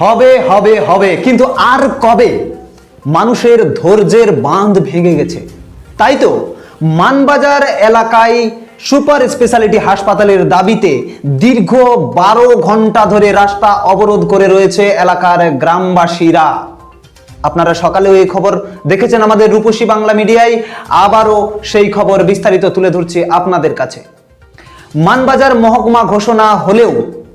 হবে হবে হবে। কিন্তু আর কবে? মানুষের ধৈর্যের বাঁধ ভেঙে গেছে। তাই তো মানবাজার এলাকায় সুপার স্পেশালিটি হাসপাতালের দাবিতে দীর্ঘ বারো ঘণ্টা ধরে রাস্তা অবরোধ করে রয়েছে এলাকার গ্রামবাসীরা। আপনারা সকালেও এই খবর দেখেছেন আমাদের রূপসী বাংলা মিডিয়ায়। আবারও সেই খবর বিস্তারিত তুলে ধরছি আপনাদের কাছে। মানবাজার মহকুমা ঘোষণা হলেও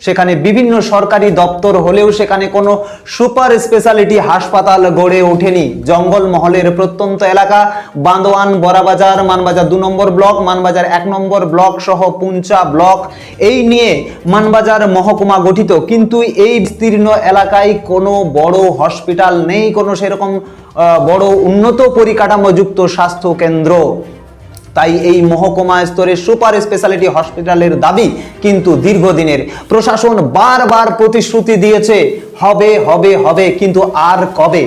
সেখানে বিভিন্ন সরকারি দপ্তর হলেও সেখানে কোনো সুপার স্পেশালিটি হাসপাতাল গড়ে ওঠেনি। জঙ্গলমহলের প্রত্যন্ত এলাকা, বান্দোয়ান, বড়াবাজার, মানবাজার দু নম্বর ব্লক, মানবাজার এক নম্বর ব্লক সহ পুঞ্চা ব্লক। এই নিয়ে মানবাজার মহকুমা গঠিত। কিন্তু এই বিস্তীর্ণ এলাকায় কোনো বড় হসপিটাল নেই, কোনো সেরকম বড় উন্নত পরিকাঠামোযুক্ত স্বাস্থ্য কেন্দ্র তাই এই মহকুমা স্তরে সুপার স্পেশালিটি হসপিটালের দাবি কিন্তু দীর্ঘদিনের। প্রশাসন বারবার প্রতিশ্রুতি দিয়েছে, হবে হবে হবে, কিন্তু আর কবে?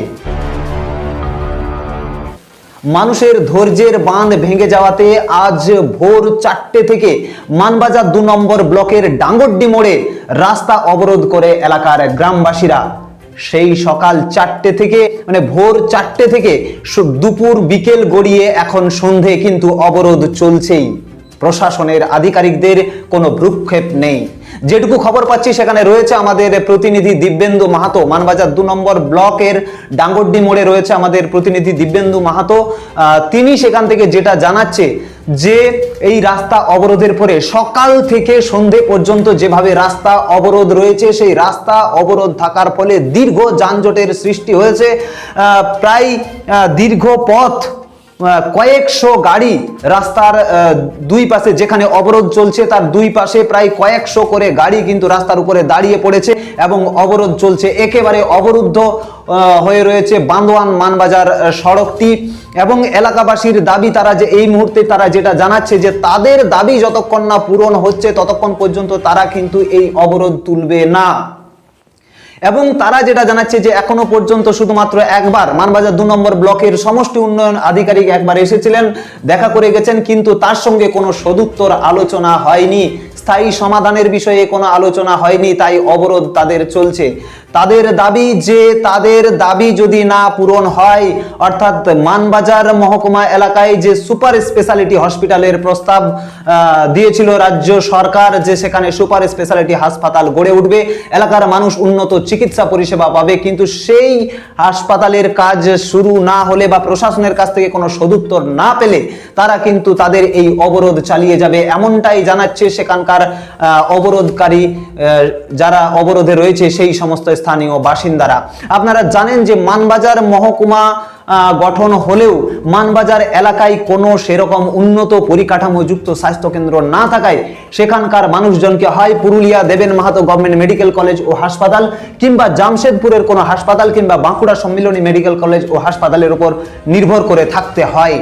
মানুষের ধৈর্যের বাঁধ ভেঙে যাওয়াতে আজ ভোর চারটে থেকে মানবাজার দু নম্বর ব্লকের ডাঙ্গড্ডি মোড়ে রাস্তা অবরোধ করে এলাকার গ্রামবাসীরা। সেই সকাল চারটে থেকে মানে ভোর চারটে থেকে দুপুর বিকেল গড়িয়ে এখন সন্ধে কিন্তু অবরোধ চলছেই। প্রশাসনের আধিকারিকদের কোনো ভ্রুক্ষেপ নেই। যেটুকু খবর পাচ্ছি, সেখানে রয়েছে আমাদের প্রতিনিধি দিব্যেন্দু মাহাতো। মানবাজার দু নম্বর ব্লকের ডাঙ্গড্ডি মোড়ে রয়েছে আমাদের প্রতিনিধি দিব্যেন্দু মাহাতো। তিনি সেখান থেকে যেটা জানাচ্ছে যে, এই রাস্তা অবরোধের পরে সকাল থেকে সন্ধে পর্যন্ত যেভাবে রাস্তা অবরোধ রয়েছে, সেই রাস্তা অবরোধ থাকার ফলে দীর্ঘ যানজটের সৃষ্টি হয়েছে। প্রায় দীর্ঘ পথ কয়েকশো গাড়ি রাস্তার দুই পাশে যেখানে অবরোধ চলছে, তার দুই পাশে প্রায় কয়েকশো করে গাড়ি কিন্তু রাস্তার উপরে দাঁড়িয়ে পড়েছে এবং অবরোধ চলছে। একেবারে অবরুদ্ধ হয়ে রয়েছে বান্দোয়ান মানবাজার সড়কটি এবং এলাকাবাসীর দাবি তারা যে এই মুহূর্তে তারা যেটা জানাচ্ছে যে তাদের দাবি যতক্ষণ না পূরণ হচ্ছে, ততক্ষণ পর্যন্ত তারা কিন্তু এই অবরোধ তুলবে না। এবং তারা যেটা জানাচ্ছে যে এখনও পর্যন্ত শুধুমাত্র একবার মানবাজার দু নম্বর ব্লকের সমষ্টি উন্নয়ন আধিকারিক একবার এসেছিলেন, দেখা করে গেছেন, কিন্তু তার সঙ্গে কোনো সদুত্তর আলোচনা হয়নি। স্থায়ী সমাধানের বিষয়ে কোনো আলোচনা হয়নি, তাই অবরোধ তাদের চলছে। তাদের দাবি যে তাদের দাবি যদি না পূরণ হয়, অর্থাৎ মানবাজার মহকুমা এলাকায় যে সুপার স্পেশালিটি হসপিটালের প্রস্তাব দিয়েছিল রাজ্য সরকার যে সেখানে সুপার স্পেশালিটি হাসপাতাল গড়ে উঠবে, এলাকার মানুষ উন্নত চিকিৎসা পরিষেবা পাবে, কিন্তু সেই হাসপাতালের কাজ শুরু না হলে বা প্রশাসনের কাছ থেকে কোনো সদুত্তর না পেলে তারা কিন্তু তাদের এই অবরোধ চালিয়ে যাবে। এমনটাই জানাচ্ছে সেখানকার অবরোধকারী যারা অবরোধে রয়েছে সেই সমস্ত স্থানীয় বাসিন্দারা। আপনারা জানেন যে মানবাজার মহকুমা গঠন হলেও মানবাজার এলাকায় কোনো সেরকম উন্নত পরিকাঠামোযুক্ত স্বাস্থ্যকেন্দ্র না থাকায় সেখানকার মানুষজনকে হয় Purulia, Deben Mahato government medical college ও হাসপাতাল কিংবা জামশেদপুরের কোনো হাসপাতাল কিংবা বাঁকুড়া সম্মিলনী মেডিকেল কলেজ ও হাসপাতালের উপর নির্ভর করে থাকতে হয়।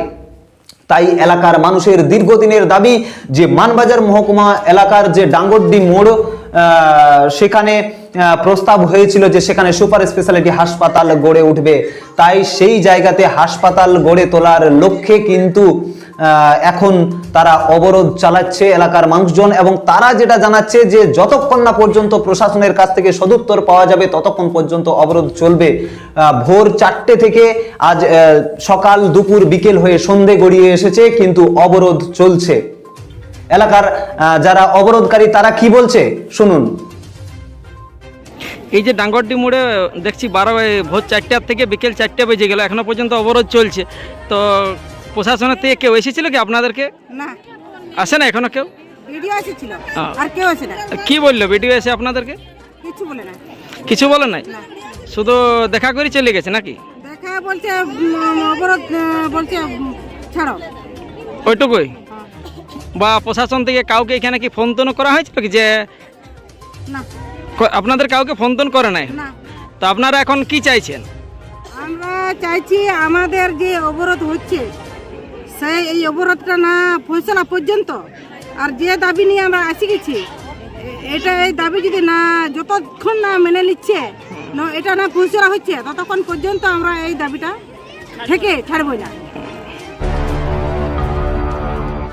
তাই এলাকার মানুষের দীর্ঘদিনের দাবি যে মানবাজার মহকুমা এলাকার যে ডাঙ্গড্ডি মোড় সেখানে প্রস্তাব হয়েছিল যে সেখানে সুপার স্পেশালিটি হাসপাতাল গড়ে উঠবে। তাই সেই জায়গাতে হাসপাতাল গড়ে তোলার লক্ষ্যে কিন্তু এখন তারা অবরোধ চালাচ্ছে এলাকার মানুষজন এবং তারা যেটা জানাচ্ছে যে যতক্ষণ না পর্যন্ত প্রশাসনের কাছ থেকে সদুত্তর পাওয়া যাবে, ততক্ষণ পর্যন্ত অবরোধ চলবে। ভোর চারটে থেকে আজ সকাল দুপুর বিকেল হয়ে সন্ধে গড়িয়ে এসেছে, কিন্তু অবরোধ চলছে। এলাকার যারা অবরোধকারী তারা কি বলছে? শুনুন। এই যে ডাঙ্গরডি মোড়ে দেখছি বারো ভোর চারটার থেকে বিকেল চারটে বেজে গেল। এখনও পর্যন্ত অবরোধ চলছে। তো প্রশাসনের থেকে কেউ এসেছিল কি আপনাদেরকে? না। আসে না এখনও কেউ? ভিডিও এসেছিল। আর কেউ আসে না। কি বলল ভিডিও এসে আপনাদেরকে? কিছু বলে না। কিছু বলে নাই? শুধু দেখা করে চলে গেছে নাকি? দেখা বলছে অবরোধ বলছে ছাড়ো। ওইটুকুই। বা প্রশাসন থেকে কাউকে এখানে কি ফোন টোন করা হয়েছিল কি যে না। আপনাদের কাউকে ফোন টোন করে নাই? না। তো আপনারা এখন কি চাইছেন? আমরা চাইছি আমাদের যে অবরোধ হচ্ছে সেই এই অবরোধটা না ফয়সলা পর্যন্ত। আর যে দাবি নিয়ে আমরা আসি গেছি এটা এই দাবি যদি না যতক্ষণ না মেনে নিচ্ছে ন- এটা না ফয়সলা হচ্ছে ততক্ষণ পর্যন্ত আমরা এই দাবিটা থেকে ছাড়বই না।